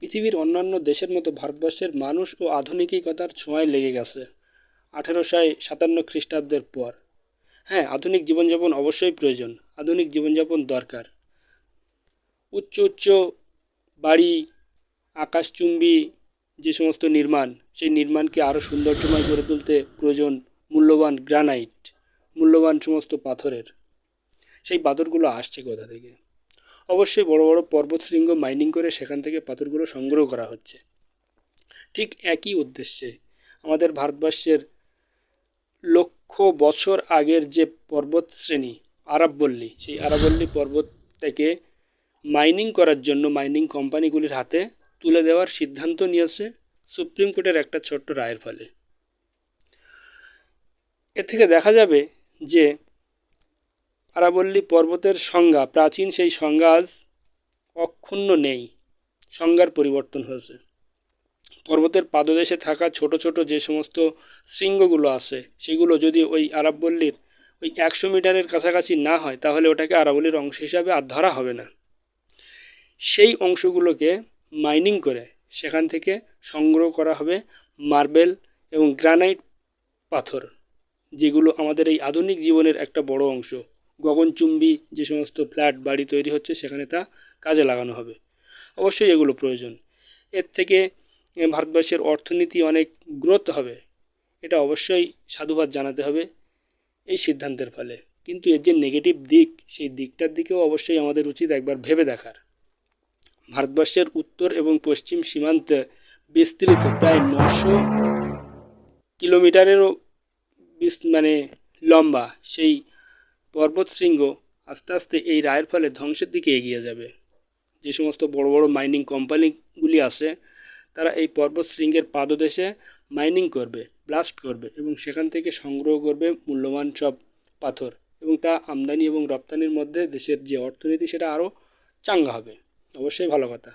পৃথিবীর অন্যান্য দেশের মতো ভারতবর্ষের মানুষ ও আধুনিকতার ছোঁয়ায় লেগে গেছে। আঠেরোশো সাতান্ন খ্রিস্টাব্দের পর। হ্যাঁ আধুনিক জীবনযাপন অবশ্যই প্রয়োজন। আধুনিক জীবনযাপন দরকার। উচ্চ উচ্চ বাড়ি আকাশচুম্বী যে সমস্ত নির্মাণ, সেই নির্মাণকে আরও সৌন্দর্যময় করে তুলতে প্রয়োজন মূল্যবান গ্রানাইট, মূল্যবান সমস্ত পাথরের। সেই পাথরগুলো আসছে কোথা থেকে? অবশ্যই বড় বড় পর্বতশৃঙ্গ মাইনিং করে সেখান থেকে পাথরগুলো সংগ্রহ করা হচ্ছে। ঠিক একই উদ্দেশ্যে আমাদের ভারতবর্ষের লক্ষ বছর আগের যে পর্বত শ্রেণি আরাবল্লী সেই আরাবল্লী পর্বতটাকে মাইনিং করার জন্য মাইনিং কোম্পানিগুলির হাতে তুলে দেওয়ার সিদ্ধান্ত নিয়েছে সুপ্রিম কোর্টের একটা ছোট্ট রায়ের ফলে। এর থেকে দেখা যাবে যে আরাবল্লী পর্বতের সংজ্ঞা, প্রাচীন সেই সংজ্ঞা আজ অক্ষুণ্ণ নেই। সংজ্ঞার পরিবর্তন হয়েছে। পর্বতের পাদদেশে থাকা ছোট ছোট যে সমস্ত শৃঙ্গগুলো আছে, সেগুলো যদি ওই আরাবল্লীর ওই একশো মিটারের কাছাকাছি না হয়, তাহলে ওটাকে আরাবল্লীর অংশ হিসাবে আর ধরা হবে না। সেই অংশগুলোকে মাইনিং করে সেখান থেকে সংগ্রহ করা হবে মার্বেল এবং গ্রানাইট পাথর, যেগুলো আমাদের এই আধুনিক জীবনের একটা বড় অংশ। গগনচুম্বী যে সমস্ত ফ্ল্যাট, বাড়ি তৈরি হচ্ছে, সেখানে তা কাজে লাগানো হবে। অবশ্যই এগুলো প্রয়োজন। এর থেকে ভারতবর্ষের অর্থনীতি অনেক গ্রোথ হবে। এটা অবশ্যই সাধুবাদ জানাতে হবে এই সিদ্ধান্তের ফলে। কিন্তু এর যে নেগেটিভ দিক, সেই দিকটার দিকেও অবশ্যই আমাদের উচিত একবার ভেবে দেখার। ভারতবর্ষের উত্তর এবং পশ্চিম সীমান্তে বিস্তৃত, প্রায় নশো কিলোমিটারেরও বিস মানে লম্বা, সেই পর্বতশৃঙ্গ আস্তে আস্তে এই রায়ের ফলে ধ্বংসের দিকে এগিয়ে যাবে। যে সমস্ত বড় বড় মাইনিং কোম্পানিগুলি আছে, তারা এই পর্বত শৃঙ্গের পাদদেশে মাইনিং করবে ব্লাস্ট করবে এবং সেখান থেকে সংগ্রহ করবে মূল্যবান সব পাথর এবং তা আমদানি এবং রপ্তানির মধ্যে দেশের যে অর্থনীতি, সেটা আরও চাঙ্গা হবে। অবশ্যই ভালো কথা।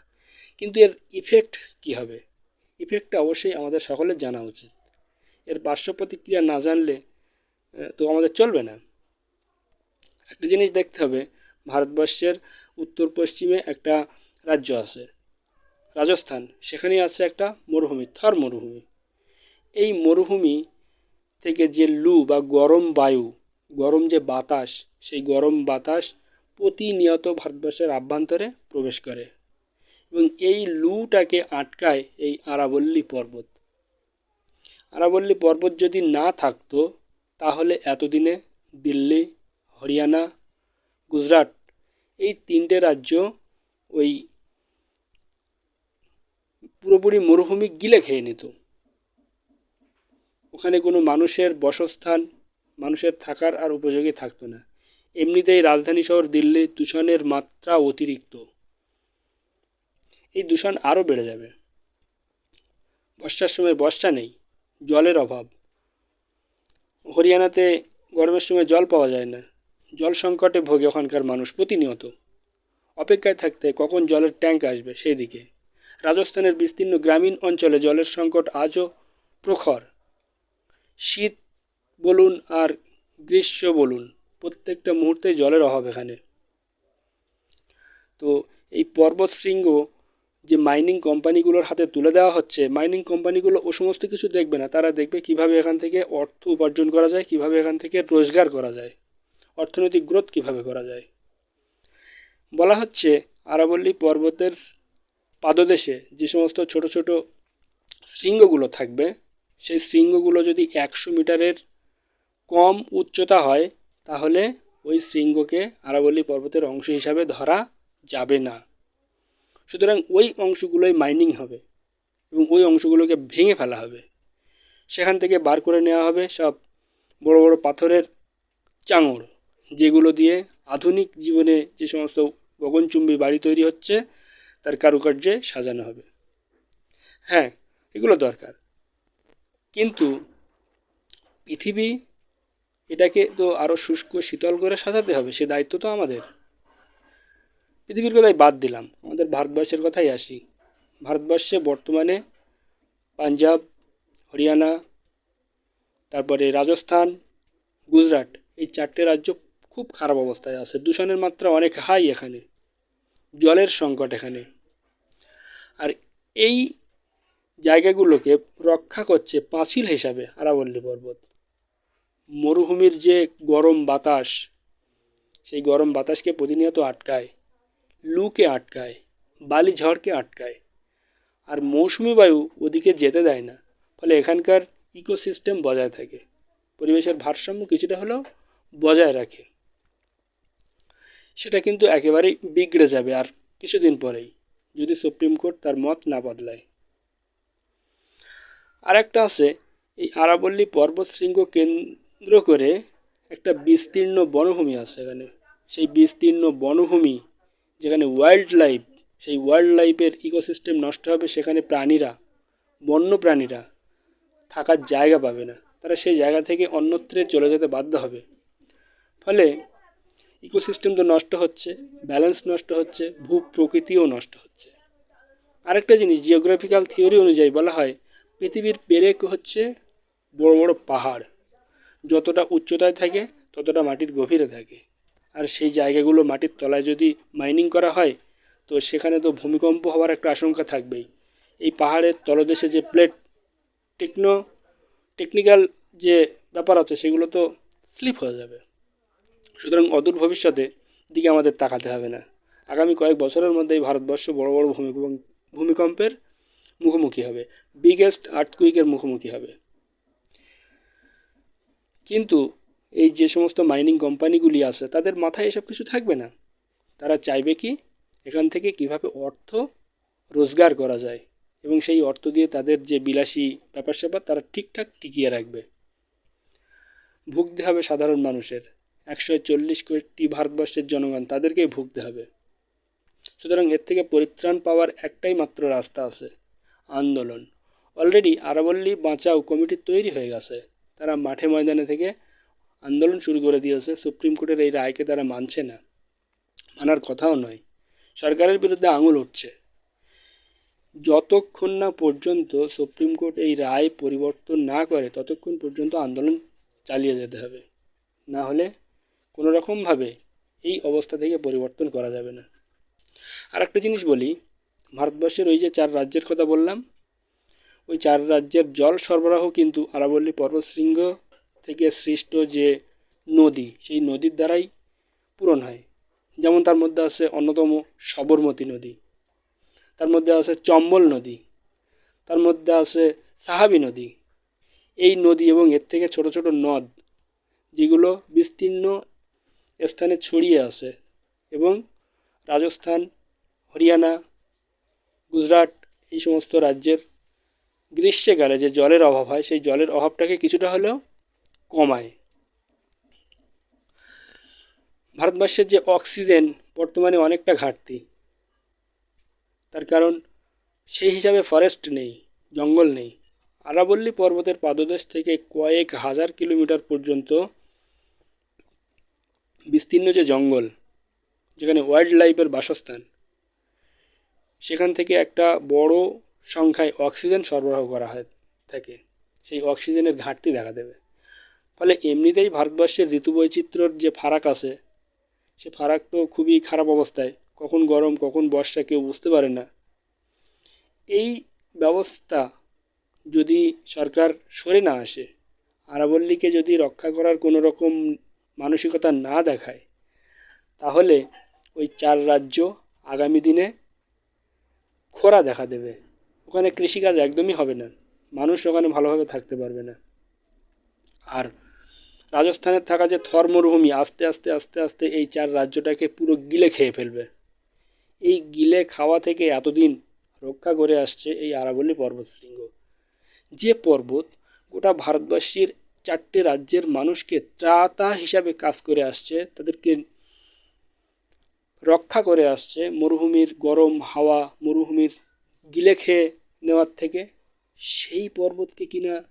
কিন্তু এর ইফেক্ট কী হবে? ইফেক্টটা অবশ্যই আমাদের সকলের জানা উচিত। এর পার্শ্ব প্রতিক্রিয়া না জানলে তো আমাদের চলবে না। একটা জিনিস দেখতে হবে, ভারতবর্ষের উত্তর পশ্চিমে একটা রাজ্য আছে, রাজস্থান। সেখানে আছে একটা মরুভূমি, থর মরুভূমি। এই মরুভূমি থেকে যে লু বা গরম বায়ু, গরম যে বাতাস, সেই গরম বাতাস প্রতিনিয়ত ভারতবর্ষের আভ্যন্তরে প্রবেশ করে এবং এই লুটাকে আটকায় এই আরাবল্লী পর্বত। আরাবল্লী পর্বত যদি না থাকতো, তাহলে এতদিনে দিল্লি হরিয়ানা, গুজরাট, এই তিনটে রাজ্য ওই পুরোপুরি মরুভূমি গিলে খেয়ে নিত। ওখানে কোনো মানুষের বসস্থান, মানুষের থাকার আর উপযোগী থাকতো না। এমনিতেই রাজধানী শহর দিল্লি দূষণের মাত্রা অতিরিক্ত। এই দূষণ আরও বেড়ে যাবে। বর্ষার সময় বর্ষা নেই, জলের অভাব। হরিয়ানাতে গরমের সময় জল পাওয়া যায় না। জল সংকটে ভোগে ওখানকার মানুষ প্রতিনিয়ত। অপেক্ষায় থাকতে কখন জলের ট্যাঙ্ক আসবে সেই দিকে। রাজস্থানের বিস্তীর্ণ গ্রামীণ অঞ্চলে জলের সংকট আজও প্রখর। শীত বলুন আর গ্রীষ্ম বলুন, প্রত্যেকটা মুহূর্তে জলের অভাব এখানে। তো এই পর্বত শৃঙ্গ যে মাইনিং কোম্পানিগুলোর হাতে তুলে দেওয়া হচ্ছে মাইনিং কোম্পানিগুলো ও সমস্ত কিছু দেখবে না। তারা দেখবে কীভাবে এখান থেকে অর্থ উপার্জন করা যায়, কীভাবে এখান থেকে রোজগার করা যায়। অর্থনৈতিক গ্রোথ কীভাবে করা যায়? বলা হচ্ছে, আরাবল্লী পর্বতের পাদদেশে যে সমস্ত ছোট ছোট শৃঙ্গগুলো থাকবে, সেই শৃঙ্গগুলো যদি একশো মিটারের কম উচ্চতা হয়, তাহলে ওই শৃঙ্গকে আরাবল্লী পর্বতের অংশ হিসাবে ধরা যাবে না। সুতরাং ওই অংশগুলোই মাইনিং হবে এবং ওই অংশগুলোকে ভেঙে ফেলা হবে। সেখান থেকে বার করে নেওয়া হবে সব বড় বড় পাথরের চাঙড়। যেগুলো দিয়ে আধুনিক জীবনে যে সমস্ত গগনচুম্বী বাড়ি তৈরি হচ্ছে, তার কারুকার্যে সাজানো হবে। হ্যাঁ এগুলো দরকার। কিন্তু পৃথিবী এটাকে তো আরও শুষ্ক, শীতল করে সাজাতে হবে, সে দায়িত্ব তো আমাদের। পৃথিবীর কথাই বাদ দিলাম, আমাদের ভারতবর্ষের কথাই আসি। ভারতবর্ষে বর্তমানে পাঞ্জাব, হরিয়ানা, তারপরে রাজস্থান, গুজরাট এই চারটে রাজ্য খুব খারাপ অবস্থায় আছে। দূষণের মাত্রা অনেক হাই এখানে। জলের সংকট এখানে। আর এই জায়গাগুলোকে রক্ষা করছে পাঁচিল হিসাবে আরাবল্লী পর্বত। মরুভূমির যে গরম বাতাস, সেই গরম বাতাসকে প্রতিনিয়ত আটকায়, লুকে আটকায় বালি ঝড়কে আটকায়। আর মৌসুমি বায়ু ওদিকে যেতে দেয় না, ফলে এখানকার ইকোসিস্টেম বজায় থাকে। পরিবেশের ভারসাম্য কিছুটা হলেও বজায় রাখে। সেটা কিন্তু একেবারেই বিগড়ে যাবে আর কিছুদিন পরেই, যদি সুপ্রিম কোর্ট তার মত না বদলায়। আর একটা আছে, এই আরাবল্লী পর্বত শৃঙ্গ কেন্দ্র করে একটা বিস্তীর্ণ বনভূমি আছে এখানে। সেই বিস্তীর্ণ বনভূমি, যেখানে ওয়াইল্ড লাইফ সেই ওয়াইল্ড লাইফের ইকোসিস্টেম নষ্ট হবে, সেখানে প্রাণীরা বন্য প্রাণীরা থাকার জায়গা পাবে না। তারা সেই জায়গা থেকে অন্যত্রে চলে যেতে বাধ্য হবে। ফলে ইকোসিস্টেম তো নষ্ট হচ্ছে ব্যালেন্স নষ্ট হচ্ছে ভূ প্রকৃতিও নষ্ট হচ্ছে। আরেকটা জিনিস জিওগ্রাফিক্যাল থিওরি অনুযায়ী বলা হয়, পৃথিবীর পেরেক হচ্ছে বড় বড় পাহাড়। যতটা উচ্চতায় থাকে, ততটা মাটির গভীরে থাকে। আর সেই জায়গাগুলো মাটির তলায় যদি মাইনিং করা হয়, তো সেখানে তো ভূমিকম্প হওয়ার একটা আশঙ্কা থাকবেই। এই পাহাড়ের তলদেশে যে প্লেট টেকনো টেকনিক্যাল যে ব্যাপার আছে, সেগুলো তো স্লিপ হয়ে যাবে। সুতরাং অদূর ভবিষ্যতে দিকে আমাদের তাকাতে হবে না। আগামী কয়েক বছরের মধ্যেই ভারতবর্ষ বড় বড় ভূমিকম্প ভূমিকম্পের মুখোমুখি হবে। বিগেস্ট আর্থকুইকের মুখোমুখি হবে। কিন্তু এই যে সমস্ত মাইনিং কোম্পানিগুলি আছে, তাদের মাথায় এসব কিছু থাকবে না। তারা চাইবে কি? এখান থেকে কীভাবে অর্থ রোজগার করা যায়? এবং সেই অর্থ দিয়ে তাদের যে বিলাসী ব্যাপার স্যাপার তারা ঠিকঠাক টিকিয়ে রাখবে। ভুগতে হবে সাধারণ মানুষের। একশো চল্লিশ কোটি ভারতবর্ষের জনগণ, তাদেরকেই ভুগতে হবে। সুতরাং এর থেকে পরিত্রাণ পাওয়ার একটাই মাত্র রাস্তা আছে, আন্দোলন। অলরেডি আরাবল্লী বাঁচাও কমিটি তৈরি হয়ে গেছে। তারা মাঠে ময়দানে থেকে আন্দোলন শুরু করে দিয়েছে, সুপ্রিম কোর্টের এই রায়কে তারা মানছে না। মানার কথাও নয়। সরকারের বিরুদ্ধে আঙুল উঠছে। যতক্ষণ না পর্যন্ত সুপ্রিম কোর্ট এই রায় পরিবর্তন না করে, ততক্ষণ পর্যন্ত আন্দোলন চালিয়ে যেতে হবে। না হলে কোনো রকমভাবে এই অবস্থা থেকে পরিবর্তন করা যাবে না। আর একটা জিনিস বলি, ভারতবর্ষের ওই যে চার রাজ্যের কথা বললাম, ওই চার রাজ্যের জল সরবরাহ কিন্তু আরাবল্লী পর্বতশৃঙ্গ থেকে সৃষ্ট যে নদী, সেই নদীর দ্বারাই পূরণ হয়। যেমন তার মধ্যে আছে অন্যতম সবরমতী নদী, তার মধ্যে আছে চম্বল নদী, তার মধ্যে আছে সাহাবি নদী। এই নদী এবং এর থেকে ছোট ছোট নদ, যেগুলো বিস্তীর্ণ স্থানে ছড়িয়ে আছে এবং রাজস্থান, হরিয়ানা, গুজরাট এই সমস্ত রাজ্যের গ্রীষ্মকালে যে জলের অভাব হয়, সেই জলের অভাবটাকে কিছুটা হলেও কমায়। ভারতবর্ষের যে অক্সিজেন বর্তমানে অনেকটা ঘাটতি, তার কারণ সেই হিসাবে ফরেস্ট নেই, জঙ্গল নেই। আরাবল্লী পর্বতের পাদদেশ থেকে কয়েক হাজার কিলোমিটার পর্যন্ত বিস্তীর্ণ যে জঙ্গল, যেখানে ওয়াইল্ড লাইফের বাসস্থান, সেখান থেকে একটা বড় সংখ্যায় অক্সিজেন সরবরাহ করা হয়, থাকে। সেই অক্সিজেনের ঘাটতি দেখা দেবে। ফলে এমনিতেই ভারতবর্ষের ঋতু বৈচিত্র্যর যে ফারাক আছে, সে ফারাক তো খুবই খারাপ অবস্থায়। কখন গরম, কখন বর্ষা, কেউ বুঝতে পারে না। এই ব্যবস্থা যদি সরকার সরে না আসে, আরাবল্লীকে যদি রক্ষা করার কোনো রকম মানসিকতা না দেখায়, তাহলে ওই চার রাজ্য আগামী দিনে খোরা দেখা দেবে। ওখানে কৃষিকাজ একদমই হবে না। মানুষ ওখানে ভালোভাবে থাকতে পারবে না। আর রাজস্থানে থাকা যে থর মরুভূমি আস্তে আস্তে আস্তে আস্তে এই চার রাজ্যটাকে পুরো গিলে খেয়ে ফেলবে। এই গিলে খাওয়া থেকে এতদিন রক্ষা করে আসছে এই আরাবল্লী পর্বতশৃঙ্গ। যে পর্বত গোটা ভারতবর্ষের চারটে রাজ্যের মানুষকে ত্রাতা হিসাবে কাজ করে আসছে, তাদেরকে রক্ষা করে আসছে মরুভূমির গরম হাওয়া, মরুভূমির গিলে খেয়ে নেওয়ার থেকে। সেই পর্বতকে কিনা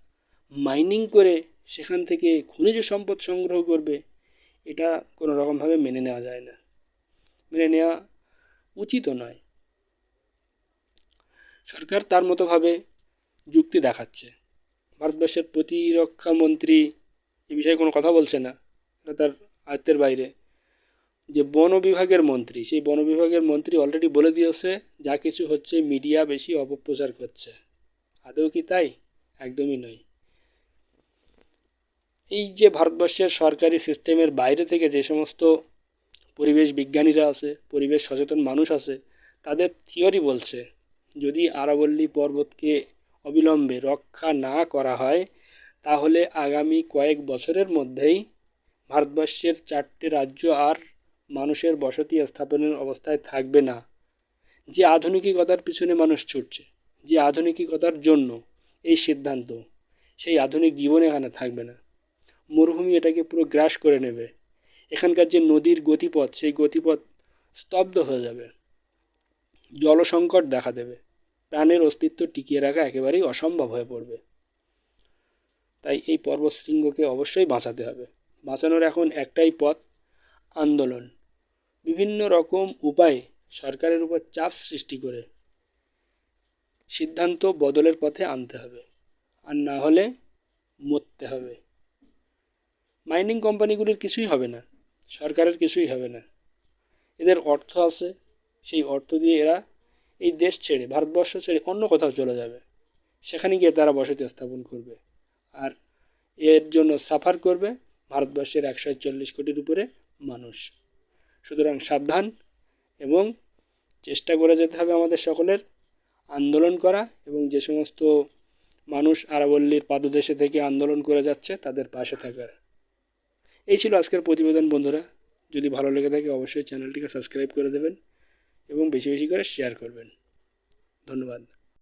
মাইনিং করে সেখান থেকে খনিজ সম্পদ সংগ্রহ করবে, এটা কোনো রকমভাবে মেনে নেওয়া যায় না। মেনে নেওয়া উচিতও নয়। সরকার তার মতোভাবে যুক্তি দেখাচ্ছে। ভারতবর্ষের প্রতিরক্ষা মন্ত্রী এ বিষয়ে কোনো কথা বলছে না? এটা তার আয়ত্তের বাইরে। যে বন বিভাগের মন্ত্রী, সেই বন বিভাগের মন্ত্রী অলরেডি বলে দিয়েছে, যা কিছু হচ্ছে মিডিয়া বেশি অপপ্রচার করছে। আদৌ কি তাই? একদমই নয়। এই যে ভারতবর্ষের সরকারি সিস্টেমের বাইরে থেকে যে সমস্ত পরিবেশ বিজ্ঞানীরা আছে, পরিবেশ সচেতন মানুষ আছে, তাদের থিওরি বলছে, যদি আরাবল্লী পর্বতকে অবিলম্বে রক্ষা না করা হয়, তাহলে আগামী কয়েক বছরের মধ্যেই ভারতবর্ষের চারটে রাজ্য আর মানুষের বসতি স্থাপনের অবস্থায় থাকবে না। যে আধুনিকতার পিছনে মানুষ ছুটছে, যে আধুনিকতার জন্য এই সিদ্ধান্ত, সেই আধুনিক জীবন এখানে থাকবে না। মরুভূমি এটাকে পুরো গ্রাস করে নেবে। এখানকার যে নদীর গতিপথ, সেই গতিপথ স্তব্ধ হয়ে যাবে। জলসংকট দেখা দেবে। প্রাণের অস্তিত্ব টিকিয়ে রাখা একেবারেই অসম্ভব হয়ে পড়বে। তাই এই পর্বতশৃঙ্গকে অবশ্যই বাঁচাতে হবে। বাঁচানোর এখন একটাই পথ, আন্দোলন। বিভিন্ন রকম উপায়ে সরকারের উপর চাপ সৃষ্টি করে সিদ্ধান্ত বদলের পথে আনতে হবে আর না হলে মরতে হবে। মাইনিং কোম্পানিগুলির কিছুই হবে না, সরকারের কিছুই হবে না। এদের অর্থ আছে, সেই অর্থ দিয়ে এরা এই দেশ ছেড়ে, ভারতবর্ষ ছেড়ে অন্য কোথাও চলে যাবে। সেখানে গিয়ে তারা বসতি স্থাপন করবে আর এর জন্য সাফার করবে ভারতবর্ষের একশো চল্লিশ কোটির উপরে মানুষ। সুতরাং সাবধান এবং চেষ্টা করে যেতে হবে আমাদের সকলের আন্দোলন করা এবং যে সমস্ত মানুষ আরাবল্লীর পাদদেশে থেকে আন্দোলন করে যাচ্ছে তাদের পাশে থাকার। এই ছিল আজকের প্রতিবেদন, বন্ধুরা। যদি ভালো লেগে থাকে, অবশ্যই চ্যানেলটিকে সাবস্ক্রাইব করে দেবেন। এবং বেশি বেশি করে শেয়ার করবেন। ধন্যবাদ।